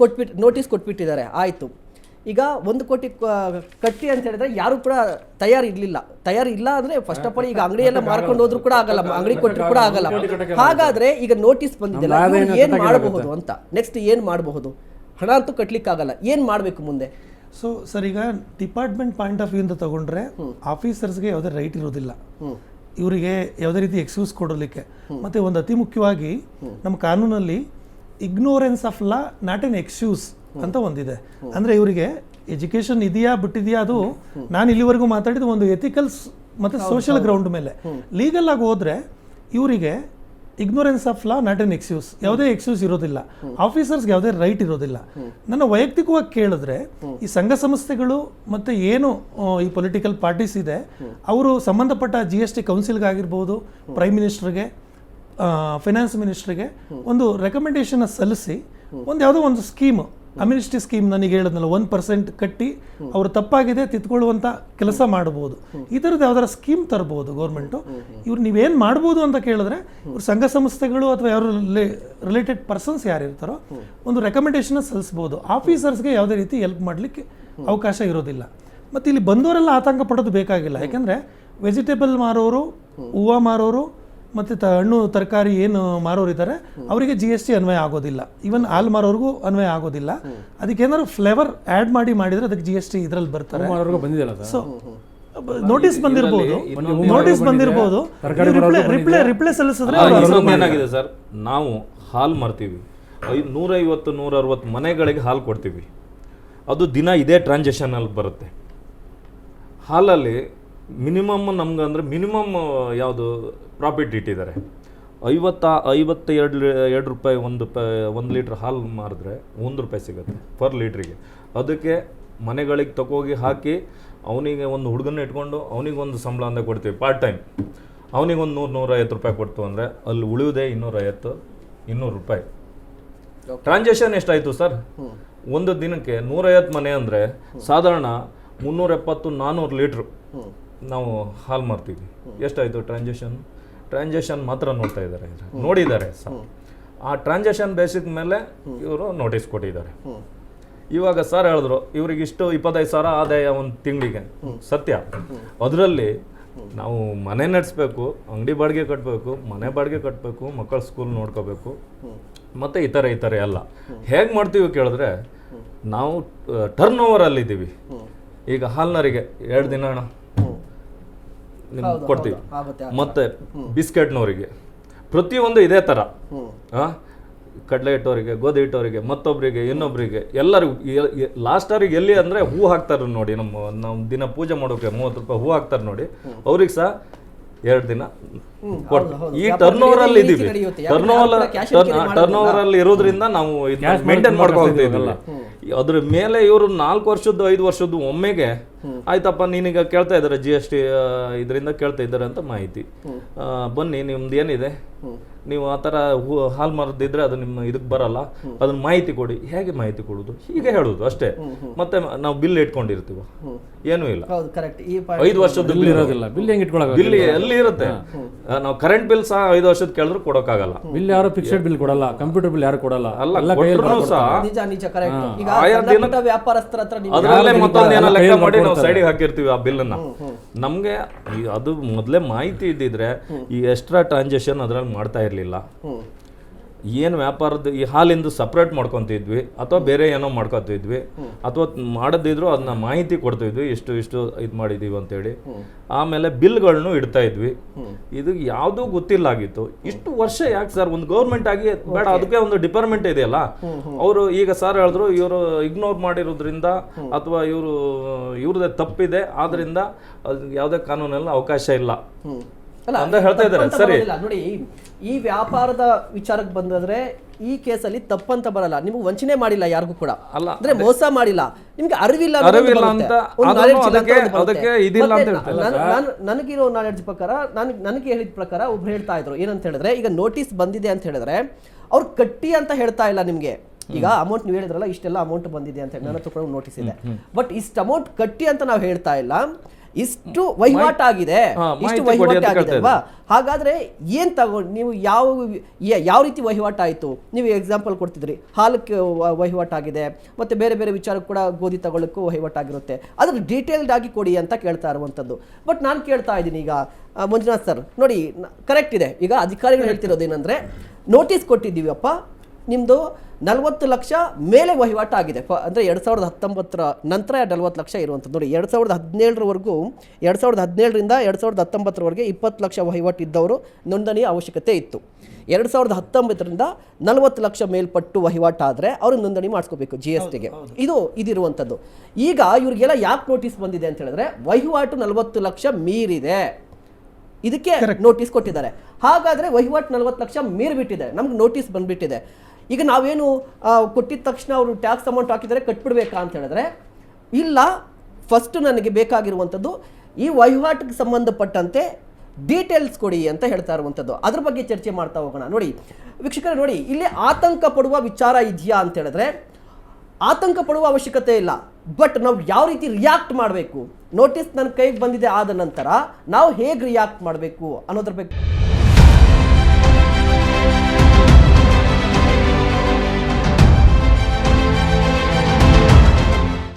ಕೊಟ್ಬಿಟ್ಟು ನೋಟಿಸ್ ಕೊಟ್ಬಿಟ್ಟಿದ್ದಾರೆ ಆಯಿತು. ಈಗ ಒಂದು ಕೋಟಿ ಕಟ್ಟಿ ಅಂತ ಹೇಳಿದ್ರೆ ಯಾರು ಕೂಡ ತಯಾರು ಇರಲಿಲ್ಲ ತಯಾರು ಇಲ್ಲ ಅಂದ್ರೆ ಫಸ್ಟ್ ಆಫ್ ಆಲ್ ಈಗ ಅಂಗಡಿ ಎಲ್ಲ ಮಾರ್ಕೊಂಡು ಹೋದ್ರು ಕೂಡ ಆಗಲ್ಲ ಅಂಗಡಿ ಕೊಟ್ಟರು ಕೂಡ ಆಗಲ್ಲ. ಹಾಗಾದ್ರೆ ಈಗ ನೋಟಿಸ್ ಬಂದಿದೆಲ್ಲ ಏನು ಏನ್ ಮಾಡಬಹುದು ಅಂತ. ನೆಕ್ಸ್ಟ್ ಏನ್ ಮಾಡಬಹುದು? ಹಣ ಅಂತೂ ಕಟ್ಲಿಕ್ಕೆ ಆಗಲ್ಲ. ಏನ್ ಮಾಡ್ಬೇಕು ಮುಂದೆ? ಸೊ ಸರ್ ಈಗ ಡಿಪಾರ್ಟ್ಮೆಂಟ್ ಪಾಯಿಂಟ್ ಆಫ್ ವ್ಯೂ ಅಂತ ತಗೊಂಡ್ರೆ ಆಫೀಸರ್ಸ್ಗೆ ಯಾವುದೇ ರೈಟ್ ಇರೋದಿಲ್ಲ. ಇವರಿಗೆ ಯಾವುದೇ ರೀತಿ ಎಕ್ಸ್ಕ್ಯೂಸ್ ಕೊಡಲಿಕ್ಕೆ. ಮತ್ತೆ ಒಂದು ಅತಿ ಮುಖ್ಯವಾಗಿ ನಮ್ಮ ಕಾನೂನಲ್ಲಿ ignorance of law not an excuse ಅಂತ ಒಂದಿದೆ. ಅಂದ್ರೆ ಇವರಿಗೆ ಎಜುಕೇಶನ್ ಇದೆಯಾ ಬಿಟ್ಟಿದೆಯಾ ಅದು ನಾನು ಇಲ್ಲಿವರೆಗೂ ಮಾತಾಡಿದ ಒಂದು ಎಥಿಕಲ್ಸ್ ಮತ್ತೆ ಸೋಷಿಯಲ್ ಗ್ರೌಂಡ್ ಮೇಲೆ. ಲೀಗಲ್ ಆಗಿ ಹೋದ್ರೆ ಇವರಿಗೆ ignorance of law not an excuse ಯಾವುದೇ ಎಕ್ಸ್ಕ್ಯೂಸ್ ಇರೋದಿಲ್ಲ. ಆಫೀಸರ್ಸ್ಗೆ ಯಾವುದೇ ರೈಟ್ ಇರೋದಿಲ್ಲ. ನನ್ನ ವೈಯಕ್ತಿಕವಾಗಿ ಕೇಳಿದ್ರೆ ಈ ಸಂಘ ಸಂಸ್ಥೆಗಳು ಮತ್ತೆ ಏನು ಈ ಪೊಲಿಟಿಕಲ್ ಪಾರ್ಟೀಸ್ ಇದೆ ಅವರು ಸಂಬಂಧಪಟ್ಟ ಜಿ ಎಸ್ ಟಿ ಕೌನ್ಸಿಲ್ಗಾಗಿರ್ಬೋದು ಪ್ರೈಮ್ ಮಿನಿಸ್ಟರ್ಗೆ ಫೈನಾನ್ಸ್ ಮಿನಿಸ್ಟ್ರಿಗೆ ಒಂದು ರೆಕಮೆಂಡೇಶನ್ ಸಲ್ಲಿಸಿ, ಒಂದು ಯಾವುದೋ ಒಂದು ಸ್ಕೀಮ್ ಅಮಿನಿಸ್ಟಿ ಸ್ಕೀಮ್ ನನಗೆ ಹೇಳಿದ್ನಲ್ಲ ಒನ್ ಪರ್ಸೆಂಟ್ ಕಟ್ಟಿ ಅವರು ತಪ್ಪಾಗಿದೆ ತಿತ್ಕೊಳ್ಳುವಂಥ ಕೆಲಸ ಮಾಡ್ಬೋದು. ಈ ಥರದ್ದು ಯಾವ್ದಾರ ಸ್ಕೀಮ್ ತರ್ಬೋದು ಗೌರ್ಮೆಂಟು ಇವ್ರು ನೀವೇನು ಮಾಡ್ಬೋದು ಅಂತ ಕೇಳಿದ್ರೆ, ಇವ್ರು ಸಂಘ ಸಂಸ್ಥೆಗಳು ಅಥವಾ ಯಾರು ರಿಲೇಟೆಡ್ ಪರ್ಸನ್ಸ್ ಯಾರು ಇರ್ತಾರೋ, ಒಂದು ರೆಕಮೆಂಡೇಶನ್ ಸಲ್ಲಿಸ್ಬೋದು. ಆಫೀಸರ್ಸ್ಗೆ ಯಾವುದೇ ರೀತಿ ಹೆಲ್ಪ್ ಮಾಡಲಿಕ್ಕೆ ಅವಕಾಶ ಇರೋದಿಲ್ಲ. ಮತ್ತು ಇಲ್ಲಿ ಬಂದವರೆಲ್ಲ ಆತಂಕ ಪಡೋದು ಬೇಕಾಗಿಲ್ಲ. ಯಾಕೆಂದರೆ ವೆಜಿಟೇಬಲ್ ಮಾರೋರು, ಹೂವು ಮಾರೋರು ಮತ್ತು ತ ಹಣ್ಣು ತರಕಾರಿ ಏನು ಮಾರೋರು ಇದ್ದಾರೆ ಅವರಿಗೆ ಜಿ ಎಸ್ ಟಿ ಅನ್ವಯ ಆಗೋದಿಲ್ಲ. ಈವನ್ ಹಾಲು ಮಾರೋರಿಗೂ ಅನ್ವಯ ಆಗೋದಿಲ್ಲ. ಅದಕ್ಕೆ ಏನಾದ್ರು ಫ್ಲೇವರ್ ಆ್ಯಡ್ ಮಾಡಿ ಮಾಡಿದ್ರೆ ಅದಕ್ಕೆ ಜಿ ಎಸ್ ಟಿ ಇದರಲ್ಲಿ ಬರ್ತಾರೆ. ಸೊ ನೋಟಿಸ್ ಬಂದಿರಬಹುದು ನೋಟಿಸ್ ಬಂದಿರಬಹುದು ರಿಪ್ಲೈ ರಿಪ್ಲೈ ಸಲ್ಲಿಸಿದ್ರೆ ಏನಾಗಿದೆ ಸರ್? ನಾವು ಹಾಲು ಮಾರ್ತೀವಿ. ನೂರೈವತ್ತು ನೂರ ಅರವತ್ತು ಮನೆಗಳಿಗೆ ಹಾಲು ಕೊಡ್ತೀವಿ. ಅದು ದಿನ ಇದೇ ಟ್ರಾನ್ಸಾಕ್ಷನಲ್ಲಿ ಬರುತ್ತೆ. ಹಾಲಲ್ಲಿ ಮಿನಿಮಮ್ ನಮ್ಗೆ ಅಂದರೆ ಮಿನಿಮಮ್ ಯಾವುದು ಪ್ರಾಫಿಟ್ ಇಟ್ಟಿದ್ದಾರೆ. ಐವತ್ತ ಐವತ್ತ ಎರಡು ಎರಡು ರೂಪಾಯಿ ಒಂದು ಪ ಒಂದು ಲೀಟ್ರ್ ಹಾಲು ಮಾರಿದ್ರೆ ಒಂದು ರೂಪಾಯಿ ಸಿಗುತ್ತೆ ಪರ್ ಲೀಟ್ರಿಗೆ. ಅದಕ್ಕೆ ಮನೆಗಳಿಗೆ ತಗೋಗಿ ಹಾಕಿ ಅವನಿಗೆ ಒಂದು ಹುಡುಗನ ಇಟ್ಕೊಂಡು ಅವನಿಗೆ ಒಂದು ಸಂಬಳ ಅಂತ ಕೊಡ್ತೀವಿ ಪಾರ್ಟ್ ಟೈಮ್ ಅವನಿಗೆ ಒಂದು ನೂರು ನೂರೈವತ್ತು ರೂಪಾಯಿ ಕೊಡ್ತು ಅಂದರೆ ಅಲ್ಲಿ ಉಳಿಯೋದೇ ಇನ್ನೂರೈವತ್ತು ಇನ್ನೂರು ರೂಪಾಯಿ. ಟ್ರಾನ್ಸಾಕ್ಷನ್ ಎಷ್ಟಾಯಿತು ಸರ್ ಒಂದು ದಿನಕ್ಕೆ ನೂರೈವತ್ತು ಮನೆ ಅಂದರೆ ಸಾಧಾರಣ ಮುನ್ನೂರ ಎಪ್ಪತ್ತು ನಾನ್ನೂರು ಲೀಟ್ರು. ನಾವು ಹಾಲ್ ಮಾರ್ತೀವಿ ಎಷ್ಟಾಯಿತು ಟ್ರಾನ್ಸಾಕ್ಷನ್ ಟ್ರಾನ್ಸಾಕ್ಷನ್ ಮಾತ್ರ ನೋಡ್ತಾ ಇದ್ದಾರೆ. ನೋಡಿದ್ದಾರೆ ಸರ್. ಆ ಟ್ರಾನ್ಸಾಕ್ಷನ್ ಬೇಸಿದ ಮೇಲೆ ಇವರು ನೋಟಿಸ್ ಕೊಟ್ಟಿದ್ದಾರೆ. ಇವಾಗ ಸರ್ ಹೇಳಿದ್ರು, ಇವ್ರಿಗೆ ಇಷ್ಟು ಇಪ್ಪತ್ತೈದು ಸಾವಿರ ಆದಾಯ ಒಂದು ತಿಂಗಳಿಗೆ. ಸತ್ಯ. ಅದರಲ್ಲಿ ನಾವು ಮನೆ ನಡೆಸ್ಬೇಕು, ಅಂಗಡಿ ಬಾಡಿಗೆ ಕಟ್ಟಬೇಕು ಮನೆ ಬಾಡಿಗೆ ಕಟ್ಟಬೇಕು ಮಕ್ಕಳ ಸ್ಕೂಲ್ ನೋಡ್ಕೋಬೇಕು. ಮತ್ತು ಈ ತರ ಎಲ್ಲ. ಹೇಗೆ ಮಾಡ್ತೀವಿ ಕೇಳಿದ್ರೆ, ನಾವು ಟರ್ನ್ ಓವರಲ್ಲಿದ್ದೀವಿ ಈಗ ಹಾಲ್ನರಿಗೆ, ಎರಡು ದಿನ ಅಣ್ಣ. ನಿಮ್ಗೆ ಕೊಡ್ತೀವಿ. ಮತ್ತೆ ಬಿಸ್ಕೆಟ್ನವರಿಗೆ. ಪ್ರತಿಯೊಂದು ಇದೇ ಥರ ಆ? ಕಡಲೆ ಇಟ್ಟವರಿಗೆ ಗೋಧಿ ಇಟ್ಟವರಿಗೆ ಮತ್ತೊಬ್ಬರಿಗೆ ಇನ್ನೊಬ್ಬರಿಗೆ ಎಲ್ಲರಿಗೂ ಲಾಸ್ಟ್ ಅವ್ರಿಗೆ ಎಲ್ಲಿ ಅಂದರೆ ಹೂ ಹಾಕ್ತಾರೆ ನೋಡಿ ನಮ್ಮ ನಾವು ದಿನ ಪೂಜೆ ಮಾಡೋಕೆ ಮೂವತ್ತು ರೂಪಾಯಿ ಹೂ ಹಾಕ್ತಾರೆ ನೋಡಿ ಅವ್ರಿಗೆ ಸಹ ಎರಡು ದಿನ ಕೊಡ್ತೀವಿ ಈ ಟರ್ನ್ ಓವರ್ ಅಲ್ಲಿ ಇದೀವಿ. ಟರ್ನ್ ಓವರ್ ಟರ್ನ್ ಓವರ್ ಅಲ್ಲಿ ಇರೋದ್ರಿಂದ ನಾವು ಮೇಂಟೈನ್ ಮಾಡ್ಕೊಳ್ತಿದ್ವಿ ಅದ್ರ ಮೇಲೆ ಇವರು ನಾಲ್ಕು ವರ್ಷದ್ದು ಐದು ವರ್ಷದ್ದು ಒಮ್ಮೆಗೆ ಆಯ್ತಪ್ಪ ನೀನೀಗ ಕೇಳ್ತಾ ಇದ್ದಾರೆ ಜಿ ಎಸ್ ಟಿ ಇದರಿಂದ ಕೇಳ್ತಾ ಇದ್ದಾರೆ ಅಂತ ಮಾಹಿತಿ. ಬನ್ನಿ ನಿಮ್ದು ಏನಿದೆ? ನೀವು ಆ ಥರ ಹೂ ಹಾಲ್ ಮಾರದಿದ್ರೆ ಅದು ನಿಮ್ಮ ಇದಕ್ಕೆ ಬರಲ್ಲ. ಅದನ್ನ ಮಾಹಿತಿ ಕೊಡಿ. ಹೇಗೆ ಮಾಹಿತಿ ಕೊಡೋದು? ಹೀಗೆ ಹೇಳೋದು ಅಷ್ಟೇ. ಮತ್ತೆ ನಾವು ಬಿಲ್ ಇಟ್ಕೊಂಡಿರ್ತೀವ. ಏನೂ ಇಲ್ಲ. ಹೌದು ಕರೆಕ್ಟ್ ಈ ಐದು ವರ್ಷದ ಬಿಲ್ ಇರೋದಿಲ್ಲ. ಬಿಲ್ ಹೆಂಗೆ ಇಟ್ಕೊಳ್ಳೋದು ಬಿಲ್ ಎಲ್ಲಿ ಇರುತ್ತೆ? ನಾವು ಕರೆಂಟ್ ಬಿಲ್ ಸಹ ಐದು ವರ್ಷದ ಕೇಳಿದ್ರು ಕೊಡೋಕ್ಕಾಗಲ್ಲ. ಬಿಲ್ ಯಾರು ಫಿಕ್ಸೆಡ್ ಬಿಲ್ ಕೊಡಲ್ಲ. ಕಂಪ್ಯೂಟರ್ ಬಿಲ್ ಯಾರು ಕೊಡಲ್ಲ. ಅಲ್ಲ ಸಹ ಆಯಾ ದಿನ- ವ್ಯಾಪಾರಸ್ಥರ ಹತ್ರ ಅದರಲ್ಲೇ ಮತ್ತೊಂದು ಏನೋ ಲೆಕ್ಕ ಮಾಡಿ ನಾವು. ಸೈಡಿಗೆ ಹಾಕಿರ್ತೀವಿ ಆ ಬಿಲ್ಲನ್ನ ನಮಗೆ ಅದು ಮೊದಲೇ ಮಾಹಿತಿ ಇದ್ದಿದ್ರೆ ಈ ಎಕ್ಸ್ಟ್ರಾ ಟ್ರಾನ್ಸಾಕ್ಷನ್ ಅದ್ರಲ್ಲಿ ಮಾಡ್ತಾ ಇರಲಿಲ್ಲ. ಏನು ವ್ಯಾಪಾರದ ಈ ಹಾಲಿಂದು ಸಪ್ರೇಟ್ ಮಾಡ್ಕೊತಿದ್ವಿ ಅಥವಾ ಬೇರೆ ಏನೋ ಮಾಡ್ಕೊತಿದ್ವಿ ಅಥವಾ ಮಾಡದಿದ್ರು ಅದನ್ನ ಮಾಹಿತಿ ಕೊಡ್ತಿದ್ವಿ ಇಷ್ಟು ಇಷ್ಟು ಇದು ಮಾಡಿದೀವಿ ಅಂತೇಳಿ. ಆಮೇಲೆ ಬಿಲ್ಗಳನ್ನು ಇಡ್ತಾ ಇದ್ವಿ. ಇದು ಯಾವುದೂ ಗೊತ್ತಿಲ್ಲ ಆಗಿತ್ತು ಇಷ್ಟು ವರ್ಷ ಯಾಕೆ ಸರ್ ಒಂದು ಗೌರ್ಮೆಂಟ್ ಆಗಿ ಬೇಡ ಅದಕ್ಕೆ ಒಂದು ಡಿಪಾರ್ಟ್ಮೆಂಟ್ ಇದೆಯಲ್ಲ ಅವರು ಈಗ ಸರ್ ಹೇಳಿದ್ರು ಇವರು ಇಗ್ನೋರ್ ಮಾಡಿರೋದ್ರಿಂದ ಅಥವಾ ಇವರು ಇವ್ರದ್ದೇ ತಪ್ಪಿದೆ ಆದ್ರಿಂದ ಯಾವುದೇ ಕಾನೂನಲ್ಲಿ ಅವಕಾಶ ಇಲ್ಲ. ಅಲ್ಲ ಅಂತ ಹೇಳ್ತಾ ಇದ್ದಾರೆ ಸರಿ. ನೋಡಿ ಈ ವ್ಯಾಪಾರದ ವಿಚಾರಕ್ಕೆ ಬಂದ್ರೆ ಈ ಕೇಸಲ್ಲಿ ತಪ್ಪಂತ ಬರಲ್ಲ. ನಿಮ್ಗೆ ವಂಚನೆ ಮಾಡಿಲ್ಲ ಯಾರಿಗೂ ಕೂಡ. ಅಲ್ಲ, ಅಂದ್ರೆ ಮೋಸ ಮಾಡಿಲ್ಲ. ನಿಮ್ಗೆ ಅರಿವಿಲ್ಲ ನನಗಿರೋ ನಾಲೆಡ್ಜ್ ಪ್ರಕಾರ ನನಗೆ ನನಗೆ ಹೇಳಿದ ಪ್ರಕಾರ ಒಬ್ರು ಹೇಳ್ತಾ ಇದ್ರು. ಏನಂತ ಹೇಳಿದ್ರೆ ಈಗ ನೋಟಿಸ್ ಬಂದಿದೆ ಅಂತ ಹೇಳಿದ್ರೆ ಅವ್ರು ಕಟ್ಟಿ ಅಂತ ಹೇಳ್ತಾ ಇಲ್ಲ ನಿಮ್ಗೆ. ಈಗ ಅಮೌಂಟ್ ನೀವು ಹೇಳಿದ್ರಲ್ಲ ಇಷ್ಟೆಲ್ಲ ಅಮೌಂಟ್ ಬಂದಿದೆ ಅಂತ ಹೇಳಿ ನನ್ನ ಹತ್ರ ನೋಟಿಸ್ ಇದೆ. ಬಟ್ ಇಷ್ಟು ಅಮೌಂಟ್ ಕಟ್ಟಿ ಅಂತ ನಾವು ಹೇಳ್ತಾ ಇಲ್ಲ. ಇಷ್ಟು ವಹಿವಾಟಾಗಿದೆ ಇಷ್ಟು ವಹಿವಾಟು ಆಗಿದೆ ವಹಿವಾಟಾಗಿದೆ ಅಲ್ವಾ ಹಾಗಾದ್ರೆ ಏನ್ ತಗೊಂಡು ನೀವು ಯಾವ ಯಾವ ರೀತಿ ವಹಿವಾಟಾಯಿತು? ನೀವು ಎಕ್ಸಾಂಪಲ್ ಕೊಡ್ತಿದ್ರಿ. ಹಾಲಕ್ಕೆ ವಹಿವಾಟಾಗಿದೆ ಮತ್ತೆ ಬೇರೆ ಬೇರೆ ವಿಚಾರ ಕೂಡ ಗೋಧಿ ತಗೊಳ್ಳೋಕ್ಕೂ ವಹಿವಾಟಾಗಿರುತ್ತೆ. ಅದ್ರ ಡೀಟೇಲ್ಡ್ ಆಗಿ ಕೊಡಿ ಅಂತ ಕೇಳ್ತಾ ಇರುವಂಥದ್ದು. ಬಟ್ ನಾನು ಕೇಳ್ತಾ ಇದ್ದೀನಿ ಈಗ ಮಂಜುನಾಥ್ ಸರ್ ನೋಡಿ ಕರೆಕ್ಟ್ ಇದೆ. ಈಗ ಅಧಿಕಾರಿಗಳು ಹೇಳ್ತಿರೋದು ಏನಂದ್ರೆ ನೋಟಿಸ್ ಕೊಟ್ಟಿದ್ದೀವಪ್ಪ ನಿಮ್ಮದು ನಲವತ್ತು ಲಕ್ಷ ಮೇಲೆ ವಹಿವಾಟಾಗಿದೆ ಫ ಅಂದರೆ ಎರಡು ಸಾವಿರದ ಹತ್ತೊಂಬತ್ತರ ನಂತರ ನಲವತ್ತು ಲಕ್ಷ ಇರುವಂಥದ್ದು. ನೋಡಿ ಎರಡು ಸಾವಿರದ ಹದಿನೇಳರವರೆಗೂ ಎರಡು ಸಾವಿರದ ಹದಿನೇಳರಿಂದ ಎರಡು ಸಾವಿರದ ಹತ್ತೊಂಬತ್ತರವರೆಗೆ ಇಪ್ಪತ್ತು ಲಕ್ಷ ವಹಿವಾಟು ಇದ್ದವರು ನೋಂದಣಿಯ ಅವಶ್ಯಕತೆ ಇತ್ತು. ಎರಡು ಸಾವಿರದ ಹತ್ತೊಂಬತ್ತರಿಂದ ನಲವತ್ತು ಲಕ್ಷ ಮೇಲ್ಪಟ್ಟು ವಹಿವಾಟಾದರೆ ಅವರು ನೋಂದಣಿ ಮಾಡಿಸ್ಕೋಬೇಕು ಜಿ ಎಸ್ ಟಿಗೆ ಇದು ಇದಿರುವಂಥದ್ದು. ಈಗ ಇವರಿಗೆಲ್ಲ ಯಾಕೆ ನೋಟಿಸ್ ಬಂದಿದೆ ಅಂತ ಹೇಳಿದ್ರೆ ವಹಿವಾಟು ನಲವತ್ತು ಲಕ್ಷ ಮೀರಿದೆ. ಇದಕ್ಕೆ ನೋಟಿಸ್ ಕೊಟ್ಟಿದ್ದಾರೆ. ಹಾಗಾದರೆ ವಹಿವಾಟು ನಲವತ್ತು ಲಕ್ಷ ಮೀರಿಬಿಟ್ಟಿದೆ. ನಮ್ಗೆ ನೋಟಿಸ್ ಬಂದ್ಬಿಟ್ಟಿದೆ. ಈಗ ನಾವೇನು ಕೊಟ್ಟಿದ ತಕ್ಷಣ ಅವರು ಟ್ಯಾಕ್ಸ್ ಅಮೌಂಟ್ ಹಾಕಿದರೆ ಕಟ್ಬಿಡ್ಬೇಕಾ ಅಂತ ಹೇಳಿದ್ರೆ, ಇಲ್ಲ ಫಸ್ಟ್ ನನಗೆ ಬೇಕಾಗಿರುವಂಥದ್ದು ಈ ವಹಿವಾಟಿಗೆ ಸಂಬಂಧಪಟ್ಟಂತೆ ಡೀಟೇಲ್ಸ್ ಕೊಡಿ ಅಂತ ಹೇಳ್ತಾ ಇರುವಂಥದ್ದು. ಅದ್ರ ಬಗ್ಗೆ ಚರ್ಚೆ ಮಾಡ್ತಾ ಹೋಗೋಣ. ನೋಡಿ, ವೀಕ್ಷಕರೇ, ನೋಡಿ, ಇಲ್ಲಿ ಆತಂಕ ಪಡುವ ವಿಚಾರ ಇದೆಯಾ ಅಂತ ಹೇಳಿದ್ರೆ, ಆತಂಕ ಪಡುವ ಅವಶ್ಯಕತೆ ಇಲ್ಲ. ಬಟ್ ನಾವು ಯಾವ ರೀತಿ ರಿಯಾಕ್ಟ್ ಮಾಡಬೇಕು? ನೋಟಿಸ್ ನನ್ನ ಕೈಗೆ ಬಂದಿದೆ ಆದ ನಂತರ ನಾವು ಹೇಗೆ ರಿಯಾಕ್ಟ್ ಮಾಡಬೇಕು ಅನ್ನೋದ್ರ ಬಗ್ಗೆ